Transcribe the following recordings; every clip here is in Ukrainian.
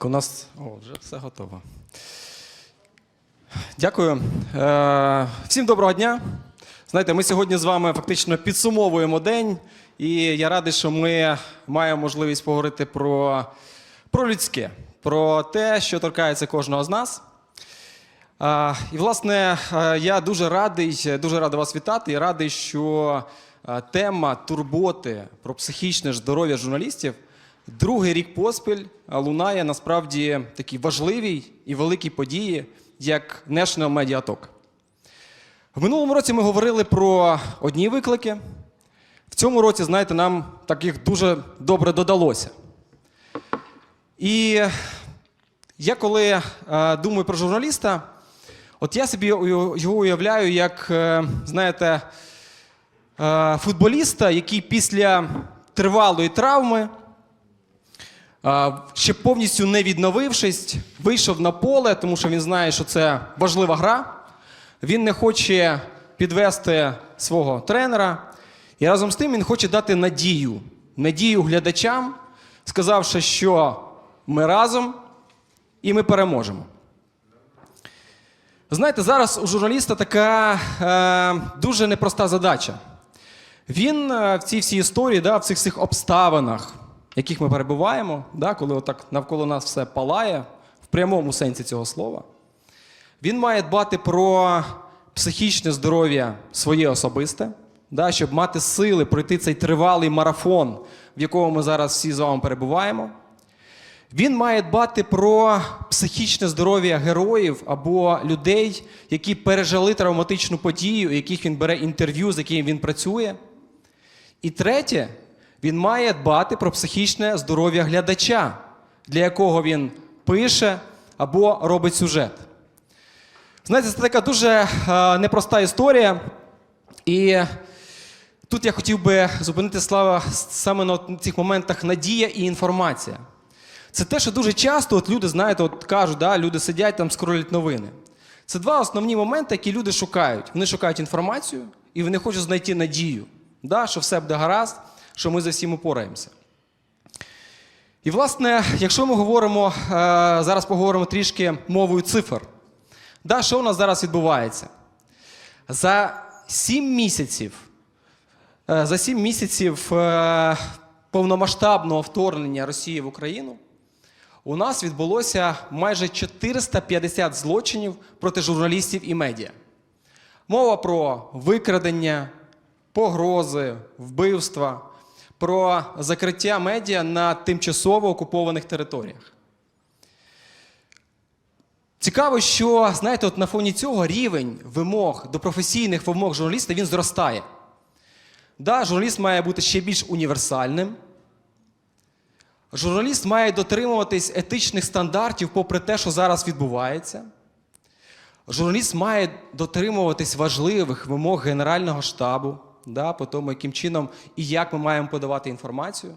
Так, у нас О, вже все готово. Дякую. Е, всім доброго дня. Знаєте, ми сьогодні з вами фактично підсумовуємо день, і я радий, що ми маємо можливість поговорити про, про людське, про те, що торкається кожного з нас. Е, і, власне, е, я дуже радий, дуже радий вас вітати і радий, що е, тема турботи про психічне здоров'я журналістів другий рік поспіль лунає насправді такі важливі і великі події, як National Media Talk. В минулому році ми говорили про одні виклики. В цьому році, знаєте, нам таких дуже добре додалося. І я коли е, думаю про журналіста, от я собі його уявляю як, е, знаєте, е, футболіста, який після тривалої травми, ще повністю не відновившись, вийшов на поле, тому що він знає, що це важлива гра. Він не хоче підвести свого тренера. І разом з тим він хоче дати надію. Надію глядачам, сказавши, що ми разом і ми переможемо. Знаєте, зараз у журналіста така е, дуже непроста задача. Він е, в цій всій історії, да, в цих всіх обставинах, яких ми перебуваємо, да, коли отак навколо нас все палає, в прямому сенсі цього слова, він має дбати про психічне здоров'я своє особисте, да, щоб мати сили пройти цей тривалий марафон, в якому ми зараз всі з вами перебуваємо. Він має дбати про психічне здоров'я героїв або людей, які пережили травматичну подію, у яких він бере інтерв'ю, з яким він працює. І третє, він має дбати про психічне здоров'я глядача, для якого він пише або робить сюжет. Знаєте, це така дуже е, непроста історія. І тут я хотів би зупинити слава саме на цих моментах надія і інформація. Це те, що дуже часто от люди, знаєте, от кажуть, да, люди сидять там, скролять новини. Це два основні моменти, які люди шукають. Вони шукають інформацію і вони хочуть знайти надію, да, що все буде гаразд, що ми за всім упораємося. І, власне, якщо ми говоримо, е, зараз поговоримо трішки мовою цифр. Да, що у нас зараз відбувається? За сім місяців, е, за сім місяців е, повномасштабного вторгнення Росії в Україну у нас відбулося майже 450 злочинів проти журналістів і медіа. Мова про викрадення, погрози, вбивства, про закриття медіа на тимчасово окупованих територіях. Цікаво, що знаєте, от на фоні цього рівень вимог до професійних вимог журналіста він зростає. Да, журналіст має бути ще більш універсальним. Журналіст має дотримуватись етичних стандартів, попри те, що зараз відбувається. Журналіст має дотримуватись важливих вимог Генерального штабу, да, по тому, яким чином і як ми маємо подавати інформацію.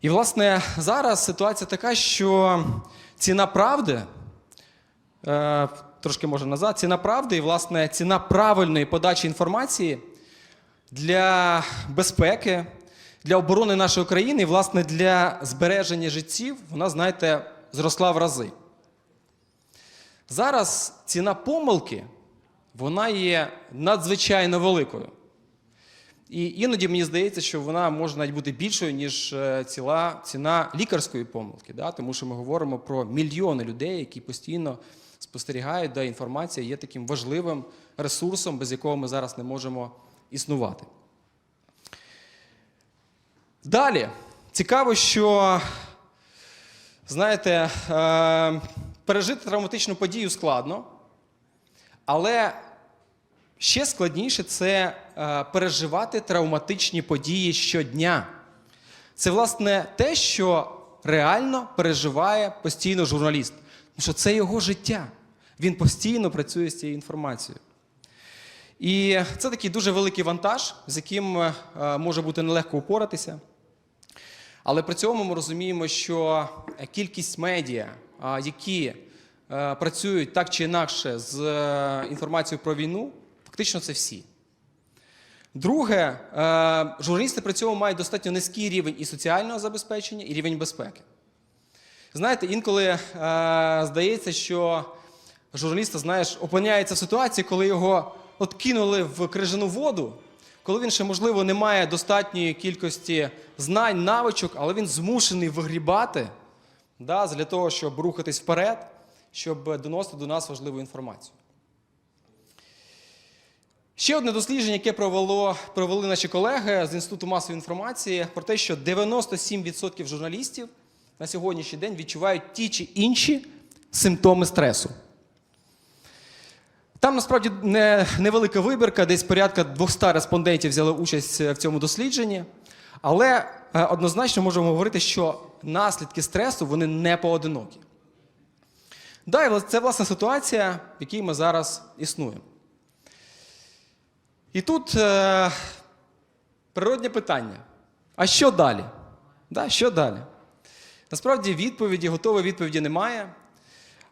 І, власне, зараз ситуація така, що ціна правди, е, трошки може назад, ціна правди і, власне, ціна правильної подачі інформації для безпеки, для оборони нашої країни і, власне, для збереження життів, вона, знаєте, зросла в рази. Зараз ціна помилки, вона є надзвичайно великою. І іноді мені здається, що вона може навіть бути більшою, ніж е, ціла, ціна лікарської помилки, да? тому що ми говоримо про мільйони людей, які постійно спостерігають, да, інформація є таким важливим ресурсом, без якого ми зараз не можемо існувати. Далі, цікаво, що, знаєте, е, пережити травматичну подію складно, але ще складніше це е, переживати травматичні події щодня. Це, власне, те, що реально переживає постійно журналіст. Тому що це його життя. Він постійно працює з цією інформацією. І це такий дуже великий вантаж, з яким е, може бути нелегко упоратися. Але при цьому ми розуміємо, що кількість медіа, які працюють так чи інакше з е, інформацією про війну, фактично це всі. Друге, е, журналісти при цьому мають достатньо низький рівень і соціального забезпечення, і рівень безпеки. Знаєте, інколи е, здається, що журналіст, знаєш, опиняється в ситуації, коли його от в крижану воду, коли він ще, можливо, не має достатньої кількості знань, навичок, але він змушений вигрібати да, для того, щоб рухатись вперед, щоб доносити до нас важливу інформацію. Ще одне дослідження, яке провело, провели наші колеги з Інституту масової інформації, про те, що 97% журналістів на сьогоднішній день відчувають ті чи інші симптоми стресу. Там насправді не, невелика вибірка, десь порядка 200 респондентів взяли участь в цьому дослідженні. Але е, однозначно можемо говорити, що наслідки стресу вони не поодинокі. Да, і це власна ситуація, в якій ми зараз існуємо. І тут е, природне питання: а що далі? Да, що далі? Насправді відповіді, готової відповіді немає.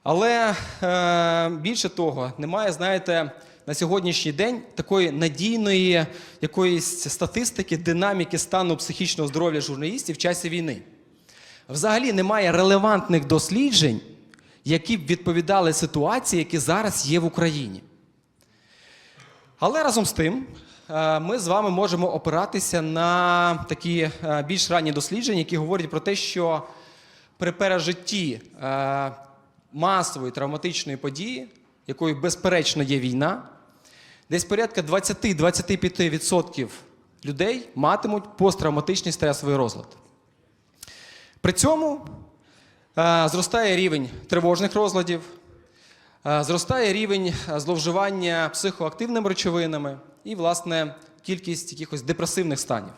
Але е, більше того, немає, знаєте, на сьогоднішній день такої надійної якоїсь статистики, динаміки стану психічного здоров'я журналістів в часі війни. Взагалі немає релевантних досліджень, які б відповідали ситуації, які зараз є в Україні. Але разом з тим, е, ми з вами можемо опиратися на такі е, більш ранні дослідження, які говорять про те, що при пережитті е, масової травматичної події, якою безперечно є війна, десь порядка 20-25% людей матимуть посттравматичний стресовий розлад. При цьому зростає рівень тривожних розладів, е, зростає рівень е, зловживання психоактивними речовинами і, власне, кількість якихось депресивних станів.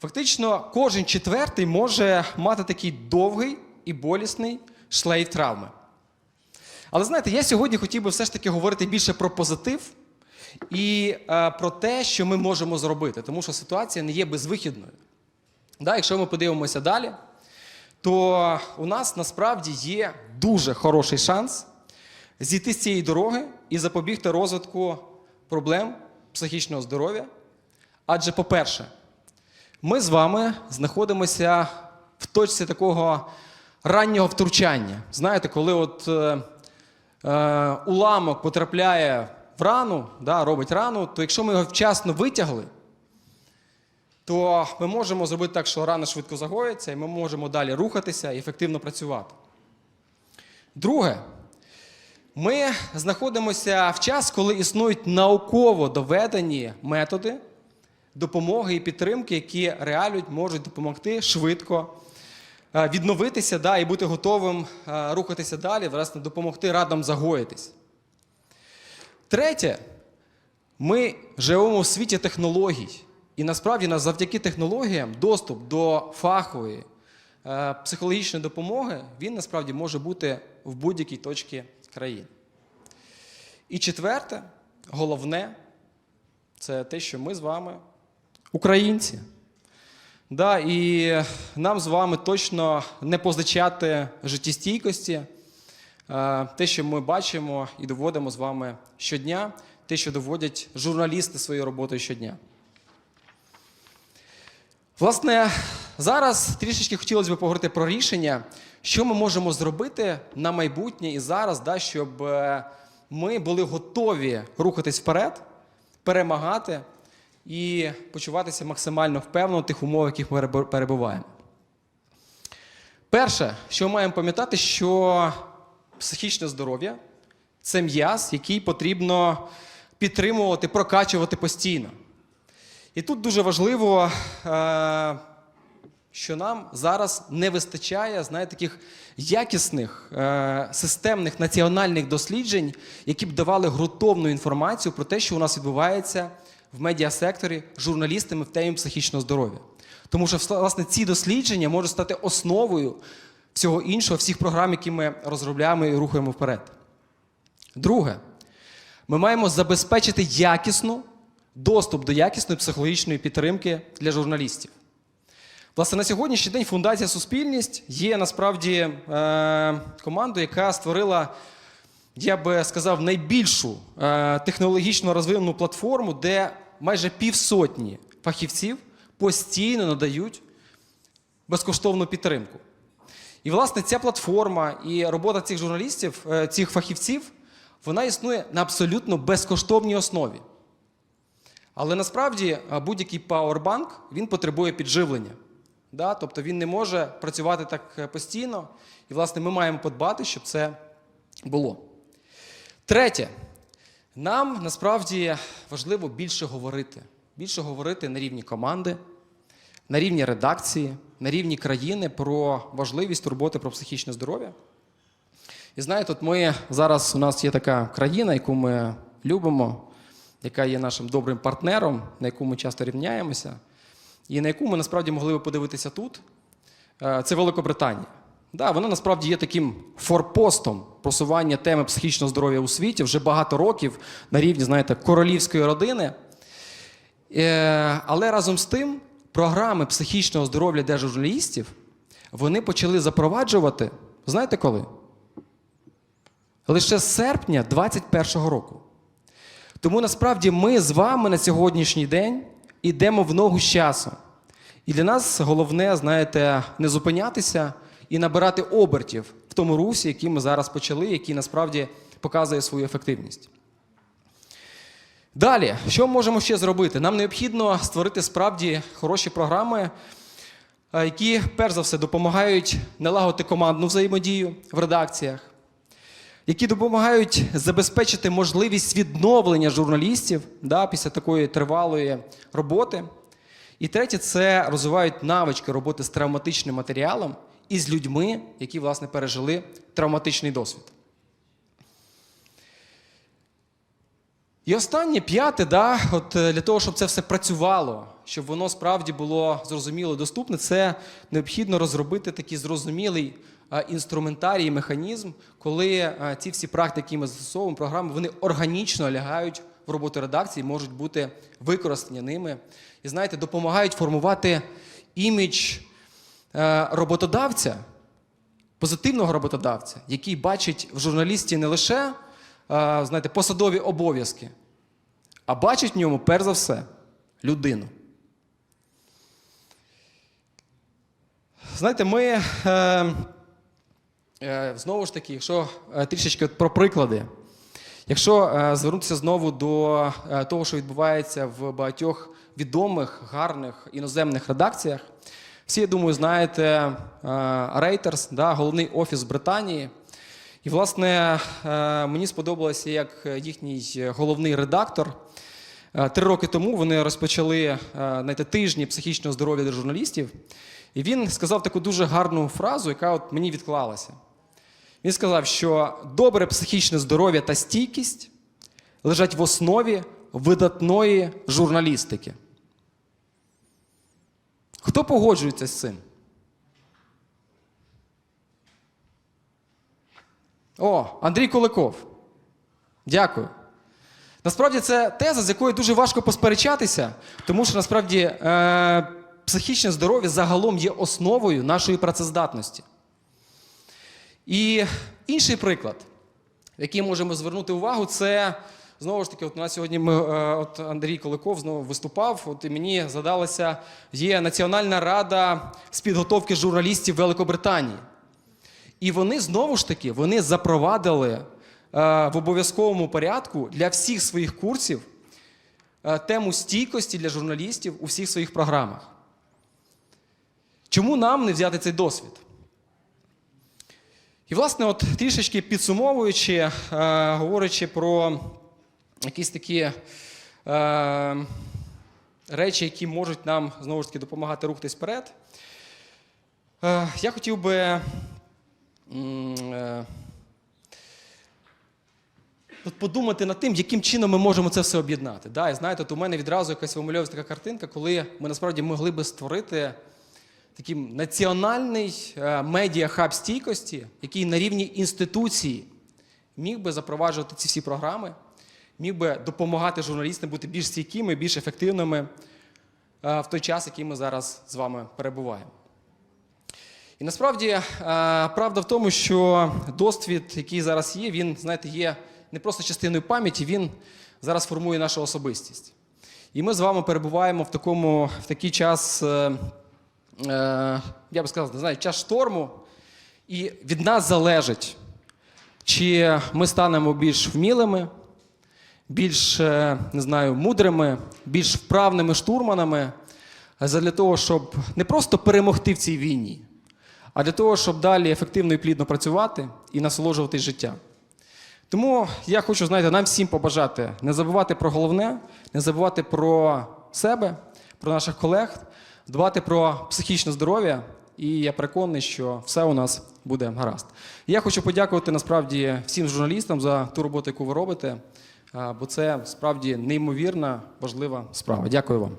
Фактично, кожен четвертий може мати такий довгий і болісний шлейф травми. Але знаєте, я сьогодні хотів би все ж таки говорити більше про позитив і е, про те, що ми можемо зробити, тому що ситуація не є безвихідною. Да, якщо ми подивимося далі, то у нас насправді є дуже хороший шанс зійти з цієї дороги і запобігти розвитку проблем психічного здоров'я. Адже, по-перше, ми з вами знаходимося в точці такого раннього втручання. Знаєте, коли от е, е, уламок потрапляє в рану, да, робить рану, то якщо ми його вчасно витягли, то ми можемо зробити так, що рана швидко загоїться, і ми можемо далі рухатися і ефективно працювати. Друге, ми знаходимося в час, коли існують науково доведені методи допомоги і підтримки, які реально можуть допомогти швидко е, відновитися да, і бути готовим е, рухатися далі, власне, допомогти радам загоїтись. Третє, ми живемо в світі технологій. І насправді нас завдяки технологіям доступ до фахової е, психологічної допомоги він насправді може бути в будь-якій точці країни. І четверте, головне, це те, що ми з вами українці. Да, і нам з вами точно не позичати життєстійкості, е, те, що ми бачимо і доводимо з вами щодня, те, що доводять журналісти своєю роботою щодня. Власне, зараз трішечки хотілося б поговорити про рішення, що ми можемо зробити на майбутнє і зараз, да, щоб е, ми були готові рухатись вперед, перемагати і почуватися максимально впевнено в тих умовах, в яких ми перебуваємо. Перше, що ми маємо пам'ятати, що психічне здоров'я це м'яз, який потрібно підтримувати, прокачувати постійно. І тут дуже важливо, е, що нам зараз не вистачає знаєте, таких якісних е, системних національних досліджень, які б давали ґрунтовну інформацію про те, що у нас відбувається в медіасекторі журналістами в темі психічного здоров'я. Тому що власне ці дослідження можуть стати основою всього іншого, всіх програм, які ми розробляємо і рухаємо вперед. Друге, ми маємо забезпечити якісну доступ до якісної психологічної підтримки для журналістів. Власне, на сьогоднішній день Фундація Суспільність є насправді е, командою, яка створила, я би сказав, найбільшу е, технологічно розвинену платформу, де майже півсотні фахівців постійно надають безкоштовну підтримку. І, власне, ця платформа і робота цих журналістів, е, цих фахівців, вона існує на абсолютно безкоштовній основі. Але насправді е, будь-який пауербанк він потребує підживлення. Да? Тобто він не може працювати так е, постійно. І, власне, ми маємо подбати, щоб це було. Третє, нам насправді важливо більше говорити. Більше говорити на рівні команди, на рівні редакції, на рівні країни про важливість турботи про психічне здоров'я. І знаєте, от ми зараз у нас є така країна, яку ми любимо, яка є нашим добрим партнером, на яку ми часто рівняємося, і на яку ми насправді могли би подивитися тут. Е, Це Великобританія. Да, вона насправді є таким форпостом просування теми психічного здоров'я у світі вже багато років на рівні, знаєте, королівської родини. Е, Але разом з тим, програми психічного здоров'я для журналістів вони почали запроваджувати, знаєте коли? Лише з серпня 2021 року. Тому насправді ми з вами на сьогоднішній день йдемо в ногу з часом. І для нас головне, знаєте, не зупинятися і набирати обертів в тому русі, який ми зараз почали, який насправді показує свою ефективність. Далі, що ми можемо ще зробити? Нам необхідно створити справді хороші програми, е, які, перш за все, допомагають налагодити командну взаємодію в редакціях, які допомагають забезпечити можливість відновлення журналістів да, після такої тривалої роботи. І третє, це розвивають навички роботи з травматичним матеріалом і з людьми, які, власне, пережили травматичний досвід. І останнє п'яте, да, от е, для того, щоб це все працювало, щоб воно справді було зрозуміло і доступне, це необхідно розробити такий зрозумілий інструментарій, механізм, коли ці всі практики, які ми застосовуємо, програми, вони органічно лягають в роботу редакції, можуть бути використані ними. І знаєте, допомагають формувати імідж е, роботодавця, позитивного роботодавця, який бачить в журналісті не лише е, знаєте, посадові обов'язки, а бачить в ньому, перш за все, людину. Знаєте, ми е, знову ж таки, якщо е, трішечки про приклади, якщо е, звернутися знову до е, того, що відбувається в багатьох відомих, гарних іноземних редакціях, всі, я думаю, знаєте е, Reuters, да, головний офіс Британії. І, власне, е, мені сподобалося, як їхній головний редактор. е, Три роки тому вони розпочали е, знаєте, тижні психічного здоров'я для журналістів. І він сказав таку дуже гарну фразу, яка от мені відклалася. Він сказав, що добре психічне здоров'я та стійкість лежать в основі видатної журналістики. Хто погоджується з цим? О, Андрій Куликов. Дякую. Насправді це теза, з якою дуже важко посперечатися, тому що насправді е, психічне здоров'я загалом є основою нашої працездатності. І інший приклад, який можемо звернути увагу, це знову ж таки, от у нас сьогодні ми, е, от Андрій Куликов знову виступав. От і мені згадалося, є Національна рада з підготовки журналістів Великобританії. І вони знову ж таки вони запровадили е, в обов'язковому порядку для всіх своїх курсів е, тему стійкості для журналістів у всіх своїх програмах. Чому нам не взяти цей досвід? І, власне, от трішечки підсумовуючи, е, говорячи про якісь такі е, речі, які можуть нам знову ж таки допомагати рухатись вперед, е, я хотів би. от подумати над тим, яким чином ми можемо це все об'єднати. Да, і знаєте, от у мене відразу якась вимальовується така картинка, коли ми насправді могли би створити такий національний е, медіа-хаб стійкості, який на рівні інституції міг би запроваджувати ці всі програми, міг би допомагати журналістам бути більш стійкими, більш ефективними е, в той час, який ми зараз з вами перебуваємо. І насправді е, правда в тому, що досвід, який зараз є, він, знаєте, є не просто частиною пам'яті, він зараз формує нашу особистість. І ми з вами перебуваємо в такому в такий час, я би сказав, не знаю, час шторму. І від нас залежить, чи ми станемо більш вмілими, більш е, не знаю, мудрими, більш вправними штурманами для того, щоб не просто перемогти в цій війні, а для того, щоб далі ефективно і плідно працювати і насолоджуватись життям. Тому я хочу, знаєте, нам всім побажати не забувати про головне, не забувати про себе, про наших колег, дбати про психічне здоров'я. І я переконаний, що все у нас буде гаразд. Я хочу подякувати насправді всім журналістам за ту роботу, яку ви робите, бо це справді неймовірна важлива справа. Дякую вам.